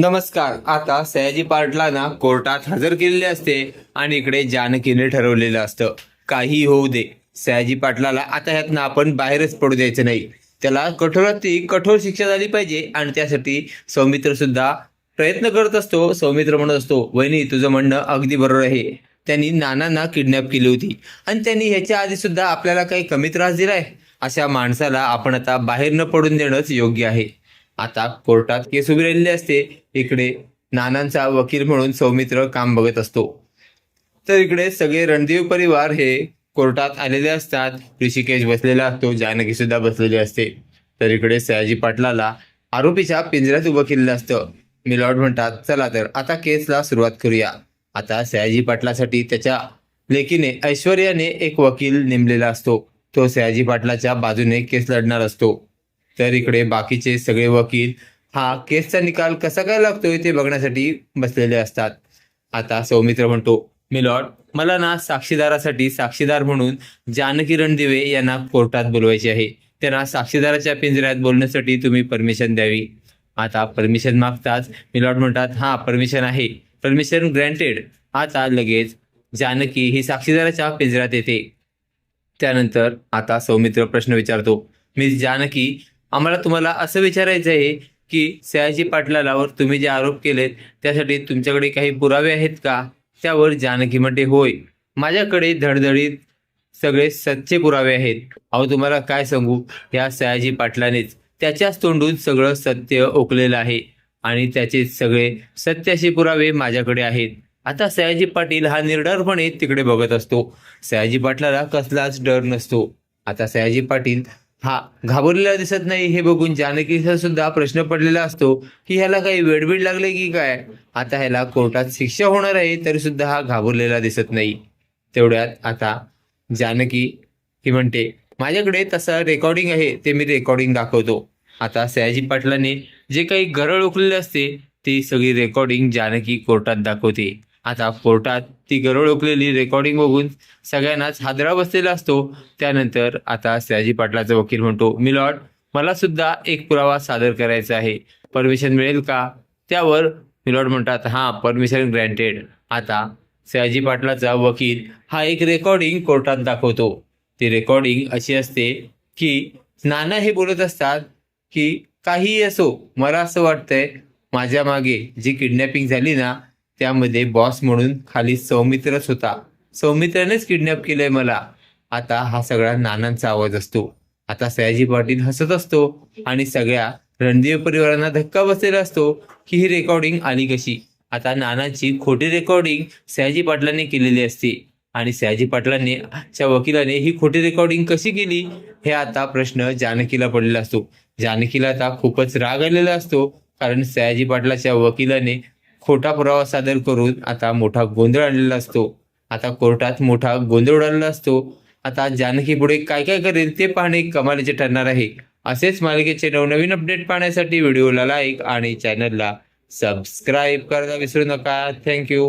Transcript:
नमस्कार. आता सयाजी पाटलांना कोर्टात हजर केलेले असते आणि इकडे जानकीने ठरवलेलं असतं. काही होऊ दे. सयाजी पाटलाला आता ह्यातनं आपण बाहेरच पडू द्यायचं नाही. त्याला कठोरात कठोर शिक्षा झाली पाहिजे आणि त्यासाठी सौमित्र सुद्धा प्रयत्न करत असतो सौमित्र म्हणत असतो वहिनी तुझं म्हणणं अगदी बरोबर आहे. त्यांनी नानांना किडनॅप केली होती. आणि त्यांनी ह्याच्या आधी सुद्धा आपल्याला काही कमी त्रास दिलाय? अशा माणसाला आपण आता बाहेर न पडून देणंच योग्य आहे. आता कोर्टात केस उभी राहिलेली असते. इकडे नानांचा वकील म्हणून सौमित्र काम बघत असतो. तर इकडे सगळे रणदेव परिवार हे कोर्टात आलेले असतात. ऋषिकेश बसलेला असतो. जानकी सुद्धा बसलेली असते. तर इकडे सयाजी पाटलाला आरोपीच्या पिंजऱ्यात उभं केलेलं असतं. मिलॉर्ड म्हणतात चला तर आता केसला सुरुवात करूया. आता सयाजी पाटलासाठी त्याच्या लेकीने ऐश्वर्याने एक वकील नेमलेला असतो. तो सयाजी पाटलाच्या बाजूने केस लढणार असतो. तर इकडे बाकीचे सगळे वकील हा केसचा निकाल कसा काय लागतोय ते बघण्यासाठी बसलेले असतात. आता सौमित्र म्हणतो मिलॉर्ड मला ना साक्षीदारासाठी साक्षीदार म्हणून जानकी रणदिवे यांना कोर्टात बोलवायचे आहे. त्यांना साक्षीदाराच्या पिंजऱ्यात बोलण्यासाठी तुम्ही परमिशन द्यावी. आता परमिशन मागताच मिलॉर्ड म्हणतात हा परमिशन आहे. Permission granted. आता लगेच जानकी ही साक्षीदाराच्या पिंजऱ्यात येते. त्यानंतर आता सौमित्र प्रश्न विचारतो मिस जानकी आम्हाला तुम्हाला असं विचारायचं आहे की सयाजी पाटलावर तुम्ही जे आरोप केलेत त्यासाठी तुमच्याकडे काही पुरावे आहेत का? त्यावर जानकी म्हणते होय. माझ्याकडे धडधडीत सगळे सच्चे पुरावे आहेत. अहो तुम्हाला काय सांगू? या सयाजी पाटलानेच त्याच्याच तोंडून सगळं सत्य ओकलेलं आहे आणि त्याचे सगळे सत्याचे पुरावे माझ्याकडे आहेत. आता सयाजी पाटील हा निर्डरपणे तिकडे बघत असतो. सयाजी पाटलाला कसलाच डर नसतो. आता सयाजी पाटील हा घाबरलेला दिसत नाही हे बघून जानकीचा सुद्धा प्रश्न पडलेला असतो की ह्याला काही वेडबीड लागले की काय? आता ह्याला कोर्टात शिक्षा होणार आहे तरी सुद्धा हा घाबरलेला दिसत नाही. तेवढ्यात आता जानकी ही म्हणते माझ्याकडे तसं रेकॉर्डिंग आहे ते मी रेकॉर्डिंग दाखवतो. आता सयाजी पाटलाने जे काही गरळ उकलेले असते ती सगळी रेकॉर्डिंग जानकी कोर्टात दाखवते. आता कोर्टात ती गरळ ओकलेली रेकॉर्डिंग बघून सगळ्यांनाच हादरा बसलेला असतो. त्यानंतर आता सयाजी पाटलाचा वकील म्हणतो मिलॉर्ड मला सुद्धा एक पुरावा सादर करायचा आहे. परमिशन मिळेल का? त्यावर मिलॉर्ड म्हणतात हां परमिशन ग्रँटेड आता सयाजी पाटलाचा वकील हा एक रेकॉर्डिंग कोर्टात दाखवतो. ती रेकॉर्डिंग अशी असते की नाना हे बोलत असतात की काहीही असो मला असं वाटतंय माझ्या मागे जी किडनॅपिंग झाली ना त्यामध्ये बॉस म्हणून खाली सौमित्रच होता सौमित्रानेच किडनॅप केलंय मला. आता हा सगळा नानांचा आवाज असतो. आता सयाजी पाटील हसत असतो आणि सगळ्या रणदेव परिवारांना धक्का बसलेला असतो की ही रेकॉर्डिंग आली कशी? आता नानांची खोटी रेकॉर्डिंग सयाजी पाटलांनी केलेली असते. आणि सयाजी पाटलांनी च्या वकिलाने ही खोटी रेकॉर्डिंग कशी केली? हे आता प्रश्न जानकीला पडलेला असतो. जानकीला आता खूपच राग आलेला असतो. कारण सयाजी पाटलाच्या वकिलाने खोटा पुरावा सादर करून आता मोठा गोंधळ आणलेला असतो. आता कोर्टात मोठा गोंधळ उडालेला असतो. आता जानकी पुढे काय काय करेल ते पाहणे कमालीचे ठरणार आहे. असेच मालिकेचे नवनवीन अपडेट पाहण्यासाठी व्हिडिओला लाईक आणि चॅनलला सबस्क्राईब करायला विसरू नका. थँक्यू